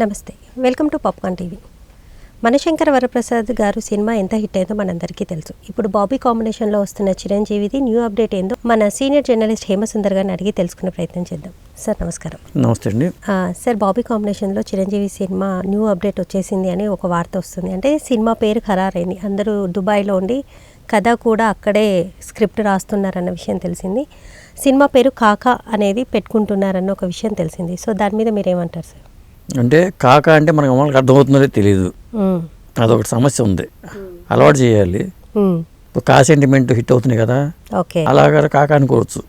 నమస్తే. Welcome to Popcorn TV. Manashankara Varaprasad garu cinema ఎంత hit అయిందో మనందరికీ తెలుసు. ఇప్పుడు బాబీ కాంబినేషన్లో వస్తున్న చిరంజీవిది న్యూ అప్డేట్ ఏందో మన సీనియర్ జర్నలిస్ట్ హేమసుందర్ గారిని అడిగి తెలుసుకునే ప్రయత్నం చేద్దాం. సార్ నమస్కారం. నమస్తే అండి. సార్ బాబీ కాంబినేషన్లో చిరంజీవి సినిమా న్యూ అప్డేట్ వచ్చేసింది అని ఒక వార్త వస్తుంది. అంటే సినిమా పేరు ఖరారైంది. అందరూ దుబాయ్లో ఉండి కథ కూడా అక్కడే స్క్రిప్ట్ రాస్తున్నారన్న విషయం తెలిసింది. సినిమా పేరు కాకా అనేది పెట్టుకుంటున్నారన్న ఒక విషయం తెలిసింది. సో దాని మీద మీరేమంటారు సార్? అంటే కాక అంటే మనకు అమలుకి అర్థమవుతుందో తెలియదు. అదొకటి సమస్య ఉంది. అలవాటు చేయాలి. కా సెంటిమెంట్ హిట్ అవుతుంది కదా. అలాగా కాక అనుకోవచ్చు.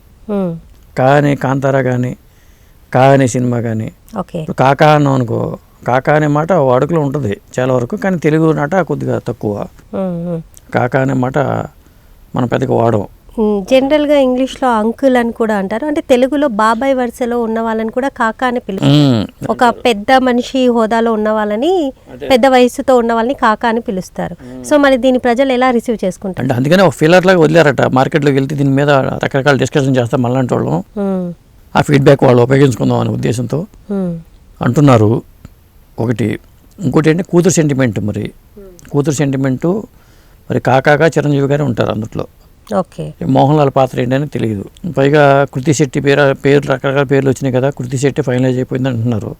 కా అనే కాంతారా కానీ కా అనే సినిమా కానీ కాకా అన్నాం అనుకో కాకా అనే మాట వాడుకలో ఉంటుంది చాలా వరకు కానీ తెలుగు నాట కొద్దిగా తక్కువ. కాకా అనే మాట మనం పెద్దగా వాడం మ్మ్. జనరల్గా ఇంగ్లీష్లో అంకుల్ అని కూడా అంటారు. అంటే తెలుగులో బాబాయ్ వరుసలో ఉన్న వాళ్ళని కూడా కాకా అని పిలుస్తారు. ఒక పెద్ద మనిషి హోదాలో ఉన్న వాళ్ళని పెద్ద వయసుతో ఉన్న వాళ్ళని కాకా అని పిలుస్తారు. సో మరి దీని ప్రజలు ఎలా రిసీవ్ చేసుకుంటారు? అంటే అందుకనే ఒక ఫిల్లర్ లాగా వదిలేరట. మార్కెట్లోకి వెళ్తే దీని మీద రకరకాల డిస్కషన్ చేస్తాం మళ్ళంటి వాళ్ళం. ఆ ఫీడ్బ్యాక్ వాళ్ళు ఉపయోగించుకుందాం అనే ఉద్దేశంతో. అంటున్నారు. ఒకటి ఇంకోటి ఏంటి? కూతురు సెంటిమెంట్ మరి. కూతురు సెంటిమెంటు మరి కాకాగా చిరంజీవి గారే ఉంటారు అందులో ఓకే. మోహన్ లాల్ పాత్ర ఏంటని తెలియదు పైగా కృతి శెట్టి పేరు పేరు రకరకాల పేర్లు వచ్చినాయి కదా కృతి శెట్టి ఫైనలైజ్ అయిపోయింది అంటున్నారు.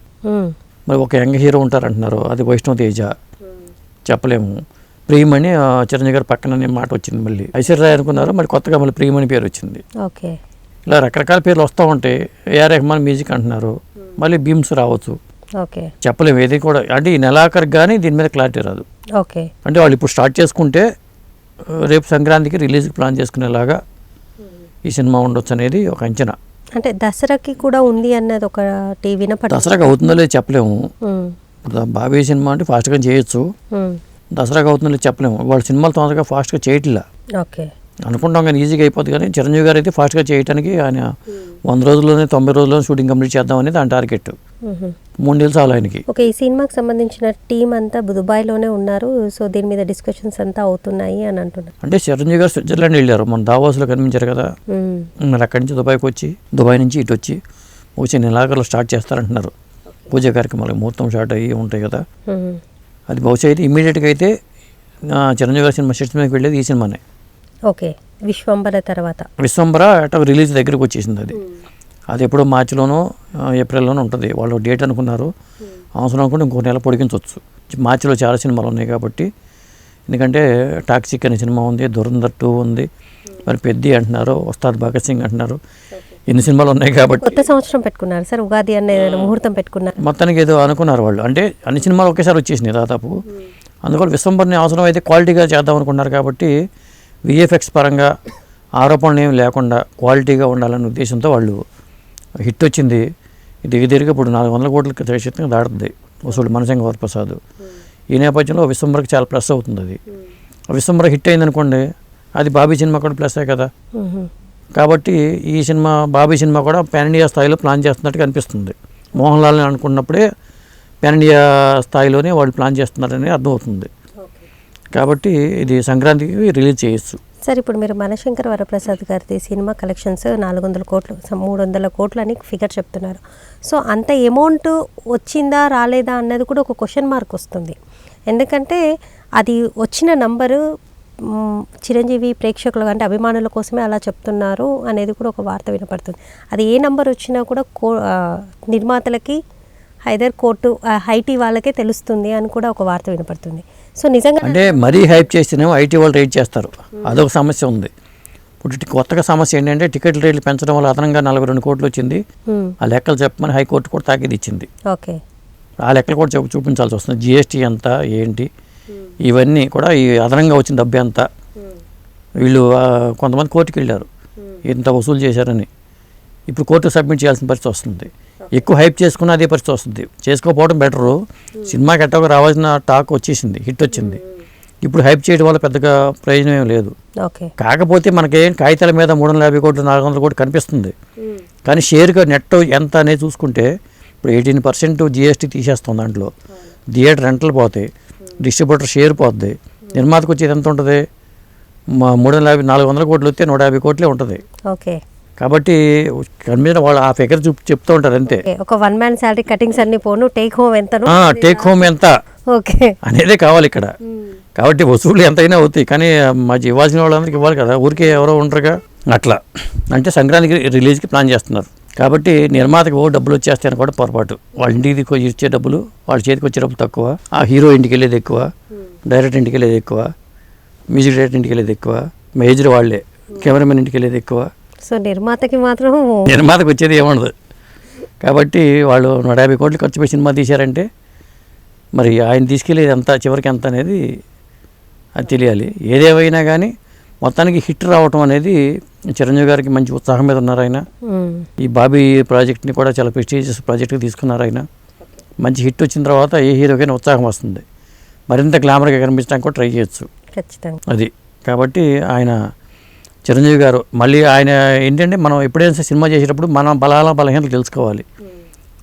మరి ఒక యంగ్ హీరో ఉంటారు అంటున్నారు అది వైష్ణవ్ తేజ. చెప్పలేము. ప్రియమణి ఆ, చిరంజీవి గారి పక్కన మాట వచ్చింది మళ్ళీ. ఐశ్వర్య అనుకున్నారు? మరి కొత్తగా మళ్ళీ ప్రియమణి పేరు వచ్చింది. ఓకే. ఇలా రకరకాల పేర్లు వస్తూ ఉంటాయి ఏఆర్ రెహమాన్ మ్యూజిక్ అంటున్నారు. మళ్ళీ బీమ్స్ రావచ్చు. ఓకే. చెప్పలేము. ఏది కూడా అంటే ఈ నెలాఖరికి కానీ దీని మీద క్లారిటీ రాదు. ఓకే. అంటే వాళ్ళు ఇప్పుడు స్టార్ట్ చేసుకుంటే రేపు సంక్రాంతికి రిలీజ్కి ప్లాన్ చేసుకునేలాగా ఈ సినిమా ఉండొచ్చు అనేది ఒక అంచనా. అంటే దసరాకి కూడా ఉంది అన్నది ఒకటి వినపడ దసరాకి అవుతుందో లేదో చెప్పలేము. ఇప్పుడు బాబీ సినిమా అంటే ఫాస్ట్గా చేయొచ్చు. దసరాకి అవుతుందో లేదో చెప్పలేము. వాళ్ళ సినిమాలు తొందరగా ఫాస్ట్గా చేయట్లా. ఓకే. అనుకుంటాం కానీ ఈజీగా అయిపోతుంది కానీ చిరంజీవి గారు అయితే ఫాస్ట్గా చేయడానికి ఆయన వంద రోజుల్లోనే తొంభై రోజుల్లోనే షూటింగ్ కంప్లీట్ చేద్దాం అనేది ఆయన టార్గెట్. మూడు నెలలు చాలు ఆయనకి. ఓకే ఈ సినిమాకి సంబంధించిన టీం అంతా దుబాయ్లోనే ఉన్నారు. సో దీని మీద డిస్కషన్స్ అంతా అవుతున్నాయి అని అంటున్నారు. అంటే చిరంజీవి గారు స్విట్జర్లాండ్ వెళ్ళారు. మన దావాస్లో కనిపించారు కదా. మరి అక్కడి నుంచి దుబాయ్కి వచ్చి దుబాయ్ నుంచి ఇటు వచ్చి వచ్చి నెలాఖరులో స్టార్ట్ చేస్తారంటున్నారు. పూజ కార్యక్రమాలు ముహూర్తం స్టార్ట్ అయ్యి ఉంటాయి కదా. అది బహుశా అయితే ఇమీడియట్గా అయితే చిరంజీవి గారి సినిమా సెట్స్ మీదకి వెళ్ళేది ఈ సినిమానే. ఓకే విశ్వంబర తర్వాత. విశ్వంబర అట రిలీజ్ దగ్గరికి వచ్చేసింది అది. అది ఎప్పుడో మార్చిలోనో ఏప్రిల్లోనో ఉంటుంది. వాళ్ళు డేట్ అనుకున్నారు. అవసరం అనుకుంటే ఇంకో నెల పొడిగించవచ్చు మార్చిలో చాలా సినిమాలు ఉన్నాయి కాబట్టి. ఎందుకంటే టాక్సిక్ అనే సినిమా ఉంది దురంధర్ టూ ఉంది. మరి పెద్ది అంటున్నారు ఉస్తాద్ భగత్ సింగ్ అంటున్నారు. ఇన్ని సినిమాలు ఉన్నాయి కాబట్టి. కొత్త సంవత్సరం పెట్టుకున్నారు సార్ ఉగాది అనే ముహూర్తం పెట్టుకున్నారు. మొత్తానికి ఏదో అనుకున్నారు వాళ్ళు. అంటే అన్ని సినిమాలు ఒకేసారి వచ్చేసినాయి దాదాపు. అందువల్ల విశ్వంబర్ని అవసరం అయితే క్వాలిటీగా చేద్దాం అనుకున్నారు కాబట్టి విఎఫ్ఎక్స్ పరంగా ఆరోపణలు ఏమి లేకుండా క్వాలిటీగా ఉండాలనే ఉద్దేశంతో వాళ్ళు హిట్ వచ్చింది ఇది తిరిగి ఇప్పుడు నాలుగు వందల కోట్లకి ఖచ్చితంగా దాటుతుంది వసూలు మనసంగ వరప్రసాద్. ఈ నేపథ్యంలో విశ్వంబర్కి చాలా ప్లస్ అవుతుంది అది విశ్వంబర్ హిట్ అయిందనుకోండి అది బాబీ సినిమా కూడా ప్లస్సే కదా. కాబట్టి ఈ సినిమా బాబీ సినిమా కూడా పాన్ ఇండియా స్థాయిలో ప్లాన్ చేస్తున్నట్టుగా అనిపిస్తుంది. మోహన్ లాల్ని అనుకున్నప్పుడే పాన్ ఇండియా స్థాయిలోనే వాళ్ళు ప్లాన్ చేస్తున్నారని అర్థమవుతుంది. కాబట్టి ఇది సంక్రాంతికి రిలీజ్ చేయొచ్చు. సార్ ఇప్పుడు మీరు మనశంకర్ వరప్రసాద్ గారిది సినిమా కలెక్షన్స్ నాలుగు వందల కోట్లు మూడు వందల కోట్లు అని ఫిగర్ చెప్తున్నారు. సో అంత అమౌంట్ వచ్చిందా రాలేదా అన్నది కూడా ఒక క్వశ్చన్ మార్క్ వస్తుంది. ఎందుకంటే అది వచ్చిన నంబరు చిరంజీవి ప్రేక్షకులు అంటే అభిమానుల కోసమే అలా చెప్తున్నారు అనేది కూడా ఒక వార్త వినపడుతుంది. అది ఏ నంబర్ వచ్చినా కూడా కో నిర్మాతలకి హైదర్ కోర్టు హైటీ వాళ్ళకే తెలుస్తుంది అని కూడా ఒక వార్త వినపడుతుంది. సో నిజంగా అంటే మరీ హైప్ చేస్తేనేమో ఐటీ వాళ్ళు రేట్ చేస్తారు. అదొక సమస్య ఉంది. ఇప్పుడు కొత్తగా సమస్య ఏంటంటే టికెట్ రేట్లు పెంచడం వల్ల అదనంగా నలభై రెండు కోట్లు వచ్చింది. ఆ లెక్కలు చెప్పమని హైకోర్టు కూడా తాకీదు ఇచ్చింది. ఓకే. ఆ లెక్కలు కూడా చూపి చూపించాల్సి వస్తుంది. జిఎస్టీ ఎంత ఏంటి? ఇవన్నీ కూడా ఈ అదనంగా వచ్చిన డబ్బు ఎంత? వీళ్ళు కొంతమంది కోర్టుకి వెళ్ళారు ఇంత వసూలు చేశారని. ఇప్పుడు కోర్టు సబ్మిట్ చేయాల్సిన పరిస్థితి వస్తుంది. ఎక్కువ హైప్ చేసుకున్న అదే పరిస్థితి వస్తుంది. చేసుకోకపోవడం బెటరు. సినిమాకి ఎట్టగా రావాల్సిన టాక్ వచ్చేసింది హిట్ వచ్చింది. ఇప్పుడు హైప్ చేయడం వల్ల పెద్దగా ప్రయోజనం ఏం లేదు. కాకపోతే మనకేం కాగితాల మీద మూడు వందల యాభై కోట్లు నాలుగు వందల కోట్లు కనిపిస్తుంది. కానీ షేర్గా నెట్ ఎంత అనేది చూసుకుంటే ఇప్పుడు ఎయిటీన్ పర్సెంట్ జిఎస్టీ తీసేస్తుంది దాంట్లో. థియేటర్ రెంటలు పోతాయి డిస్ట్రిబ్యూటర్ షేర్ పోద్ది నిర్మాతకు వచ్చేది ఎంత ఉంటుంది? మా మూడు వందల యాభై నాలుగు వందల కోట్లు వస్తే నూట యాభై కోట్లే ఉంటుంది. ఓకే. కాబట్టి కనిపించిన వాళ్ళు ఆ ఫిగర్ చూపు చెప్తూ ఉంటారు అంతే. ఒక వన్ మ్యాన్ శాలరీ కటింగ్స్ అన్ని పోను టేక్ హోమ్ ఎంతను? టేక్ హోమ్ ఎంత? ఓకే. అనేదే కావాలి ఇక్కడ. కాబట్టి వసూళ్ళు ఎంతైనా అవుతాయి కానీ మా ఇవ్వాల్సిన వాళ్ళందరికీ ఇవ్వాలి కదా ఊరికే ఎవరో ఉంటారుగా అట్లా. అంటే సంక్రాంతికి రిలీజ్కి ప్లాన్ చేస్తున్నారు. కాబట్టి నిర్మాతకు ఓ డబ్బులు వచ్చేస్తాయని కూడా పొరపాటు. వాళ్ళ ఇంటికి ఇచ్చే డబ్బులు వాళ్ళ చేతికి వచ్చే డబ్బులు తక్కువ ఆ హీరో ఇంటికి వెళ్ళేది ఎక్కువ డైరెక్టర్ ఇంటికి వెళ్ళేది ఎక్కువ మ్యూజిక్ డైరెక్టర్ ఇంటికి వెళ్ళేది ఎక్కువ మేజర్ వాళ్ళే కెమెరామెన్ ఇంటికి వెళ్ళేది ఎక్కువ సో నిర్మాతకి మాత్రం నిర్మాతకు వచ్చేది ఏముండదు. కాబట్టి వాళ్ళు నూట యాభై కోట్లు ఖర్చు పెట్టి సినిమా తీశారంటే మరి ఆయన తీసుకెళ్ళేది ఎంత చివరికి ఎంత అనేది అది తెలియాలి. ఏదేమైనా కానీ మొత్తానికి హిట్ రావటం అనేది చిరంజీవి గారికి మంచి ఉత్సాహం మీద ఉన్నారు ఆయన. ఈ బాబీ ప్రాజెక్ట్ని కూడా చాలా ప్రెస్టీజియస్ ప్రాజెక్ట్గా తీసుకున్నారు ఆయన. మంచి హిట్ వచ్చిన తర్వాత ఏ హీరోకైనా ఉత్సాహం వస్తుంది. మరింత గ్లామర్గా కనిపించడానికి కూడా ట్రై చేయొచ్చు. ఖచ్చితంగా. అది. కాబట్టి ఆయన చిరంజీవి గారు. మళ్ళీ ఆయన ఏంటంటే మనం ఎప్పుడైనా సరే సినిమా చేసేటప్పుడు మన బలాల బలహీనతలు తెలుసుకోవాలి.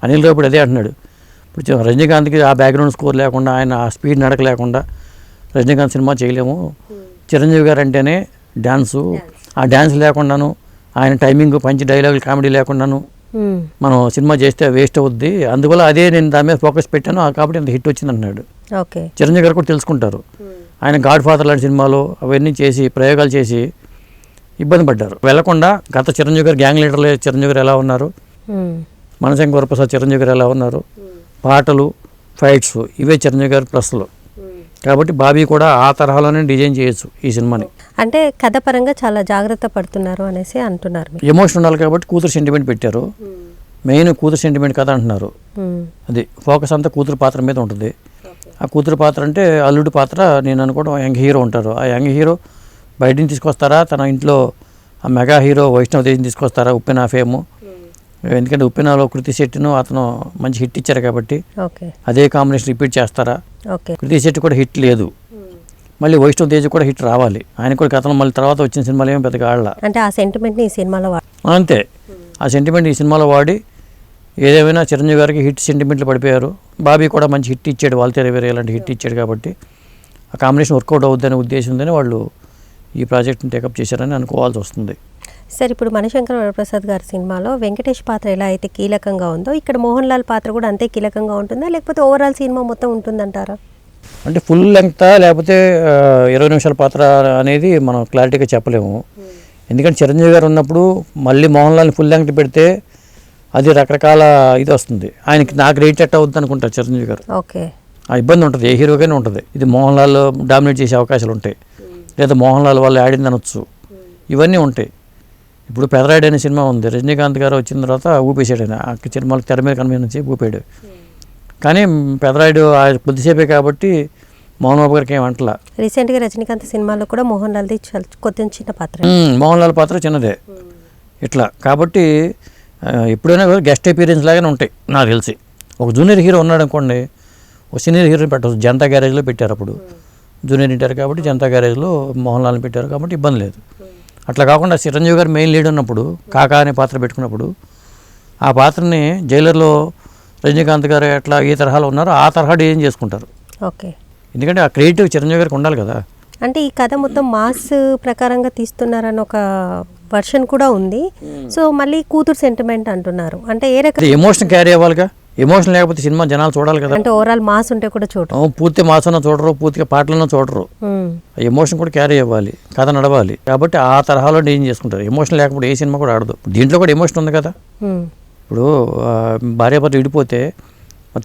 అనిల్ రావుడు అదే అంటున్నాడు. ఇప్పుడు రజనీకాంత్కి ఆ బ్యాక్గ్రౌండ్ స్కోర్ లేకుండా ఆయన ఆ స్పీడ్ నడక లేకుండా రజనీకాంత్ సినిమా చేయలేము. చిరంజీవి గారు అంటేనే డ్యాన్సు ఆ డ్యాన్స్ లేకుండాను ఆయన టైమింగ్ పంచి డైలాగులు కామెడీ లేకుండాను మ్మ్. మనం సినిమా చేస్తే వేస్ట్ అవుద్ది. అందువల్ల అదే నేను దాని మీద ఫోకస్ పెట్టాను. ఆ కాబట్టి అంత హిట్ వచ్చింది అంటున్నాడు ఓకే చిరంజీవి గారు కూడా తెలుసుకుంటారు. ఆయన గాడ్ ఫాదర్ లాంటి సినిమాలు అవన్నీ చేసి ప్రయోగాలు చేసి ఇబ్బంది పడ్డారు. వెళ్ళకుండా గత చిరంజీవి గారు గ్యాంగ్ లీడర్లు చిరంజీవి గారు ఎలా ఉన్నారు. మనశంకర వరప్రసాద్ చిరంజీవి గారు ఎలా ఉన్నారు? పాటలు ఫైట్స్ ఇవే చిరంజీవి గారి ప్లస్లు కాబట్టి బాబీ కూడా ఆ తరహాలోనే డిజైన్ చేయొచ్చు ఈ సినిమాని. అంటే కథ పరంగా చాలా జాగ్రత్త పడుతున్నారు అనేసి అంటున్నారు ఎమోషన్ ఉండాలి కాబట్టి కూతురు సెంటిమెంట్ పెట్టారు. మెయిన్ కూతురు సెంటిమెంట్ కథ అంటున్నారు. అది ఫోకస్ అంతా కూతురు పాత్ర మీద ఉంటుంది. ఆ కూతురు పాత్ర అంటే అల్లుడి పాత్ర నేను అనుకోవడం యంగ్ హీరో ఉంటారు. ఆ యంగ్ హీరో బయట నుంచి తీసుకొస్తారా? తన ఇంట్లో ఆ మెగా హీరో వైష్ణవ్ తేజ్ని తీసుకొస్తారా? ఉప్పెన ఫేము. ఎందుకంటే ఉప్పెనలో కృతి శెట్టిను అతను మంచి హిట్ ఇచ్చారు కాబట్టి ఓకే. అదే కాంబినేషన్ రిపీట్ చేస్తారా? కృతి శెట్టి కూడా హిట్ లేదు. మళ్ళీ వైష్ణవ్ తేజ్ కూడా హిట్ రావాలి. ఆయన కూడా కథలు మళ్ళీ తర్వాత వచ్చిన సినిమాలు ఏమో పెద్దగా ఆడలా. అంటే ఆ సెంటిమెంట్ని ఈ సినిమాలో అంతే. ఆ సెంటిమెంట్ ఈ సినిమాలో వాడి ఏదేమైనా చిరంజీవి గారికి హిట్ సెంటిమెంట్లు పడిపోయారు. బాబీ కూడా మంచి హిట్ ఇచ్చాడు. వాళ్ళతో వేరే ఇలాంటి హిట్ ఇచ్చాడు కాబట్టి ఆ కాంబినేషన్ వర్కౌట్ అవుద్దనే ఉద్దేశంతోనే వాళ్ళు ఈ ప్రాజెక్ట్ని టేకప్ చేశారని అనుకోవాల్సి వస్తుంది. సార్ ఇప్పుడు మణిశంకర్ వరప్రసాద్ గారి సినిమాలో వెంకటేష్ పాత్ర ఎలా అయితే కీలకంగా ఉందో ఇక్కడ మోహన్ లాల్ పాత్ర కూడా అంతే కీలకంగా ఉంటుందా? లేకపోతే ఓవరాల్ సినిమా మొత్తం ఉంటుందంటారా? అంటే ఫుల్ లెంగ్తా లేకపోతే ఇరవై నిమిషాల పాత్ర అనేది మనం క్లారిటీగా చెప్పలేము. ఎందుకంటే చిరంజీవి గారు ఉన్నప్పుడు మళ్ళీ మోహన్ లాల్ని ఫుల్ లెంగ్త్ పెడితే అది రకరకాల ఇది వస్తుంది. ఆయనకి నాకు రేట్ ఎట్ అవుద్ది అనుకుంటారు చిరంజీవి గారు. ఓకే. ఆ ఇబ్బంది ఉంటుంది. ఏ హీరోకైనా ఉంటుంది. ఇది మోహన్ లాల్ డామినేట్ చేసే అవకాశాలు ఉంటాయి లేదా మోహన్ లాల్ వాళ్ళు ఆడింది అనొచ్చు. ఇవన్నీ ఉంటాయి. ఇప్పుడు పెదరాయుడు అనే సినిమా ఉంది. రజనీకాంత్ గారు వచ్చిన తర్వాత ఊపేసాడు ఆయన. ఆ సినిమాలకు తెర మీద కనిపించి ఊపాడు. కానీ పెదరాయుడు ఆ కొద్దిసేపే కాబట్టి మోహన్ బాబు గారికి ఏం అంటలా. రీసెంట్గా రజనీకాంత్ సినిమాలో కూడా మోహన్ లాల్ది చాలా కొద్ది చిన్న పాత్ర. ఉమ్, మోహన్ లాల్ పాత్ర చిన్నదే. ఇట్లా. కాబట్టి ఎప్పుడైనా గెస్ట్ అపీరియన్స్ లాగానే ఉంటాయి నాకు తెలిసి. ఒక జూనియర్ హీరో ఉన్నాడు అనుకోండి ఒక సీనియర్ హీరోని పెట్టవచ్చు జనతా గ్యారేజ్లో పెట్టారు అప్పుడు. జూనియర్ ఇంటారు కాబట్టి జనతా గ్యారేజ్లో మోహన్ లాల్ని పెట్టారు కాబట్టి ఇబ్బంది లేదు. అట్లా కాకుండా చిరంజీవి గారు మెయిన్ లీడ్ ఉన్నప్పుడు కాకా అనే పాత్ర పెట్టుకున్నప్పుడు ఆ పాత్రని జైలర్లో రజనీకాంత్ గారు ఎట్లా ఈ తరహాలో ఉన్నారో ఆ తరహా డిజైన్ చేసుకుంటారు. ఓకే. ఎందుకంటే ఆ క్రియేటివ్ చిరంజీవి గారికి ఉండాలి కదా. అంటే ఈ కథ మొత్తం మాస్ ప్రకారంగా తీస్తున్నారని ఒక వర్షన్ కూడా ఉంది. సో మళ్ళీ కూతురు సెంటిమెంట్ అంటున్నారు. అంటే ఏ రకం ఎమోషన్ క్యారీ అవ్వాలిగా? ఎమోషన్ లేకపోతే సినిమా జనాలు చూడాలి కదా. అంటే ఓవరాల్ మాస్ ఉంటే కూడా చూడు ఆ, పూర్తి మాసన చూడరు పూర్తిగా పాటలను చూడరు. ఎమోషన్ కూడా క్యారీ అవ్వాలి కథ నడవాలి. కాబట్టి ఆ తరహాలో డిజైన్ చేసుకుంటారు ఎమోషన్ లేకపోతే ఏ సినిమా కూడా ఆడదు. దీంట్లో కూడా ఎమోషన్ ఉంది కదా. ఇప్పుడు భార్యాభర్త విడిపోతే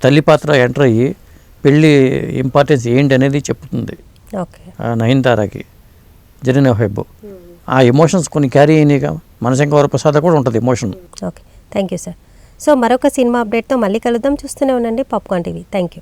తల్లి పాత్ర ఎంటర్ అయ్యి పెళ్ళి ఇంపార్టెన్స్ ఏంటి అనేది చెప్తుంది. నయనతారకి జరీనా హెబ్ ఆ ఎమోషన్స్ కొన్ని క్యారీ అయినాయిగా. మనశంకర వరప్రసాద్ కూడా ఉంటుంది emotion okay. Thank you sir so మరొక సినిమా అప్డేట్తో మళ్ళీ కలుద్దాం. చూస్తూనే ఉండండి. Popcorn TV. Thank you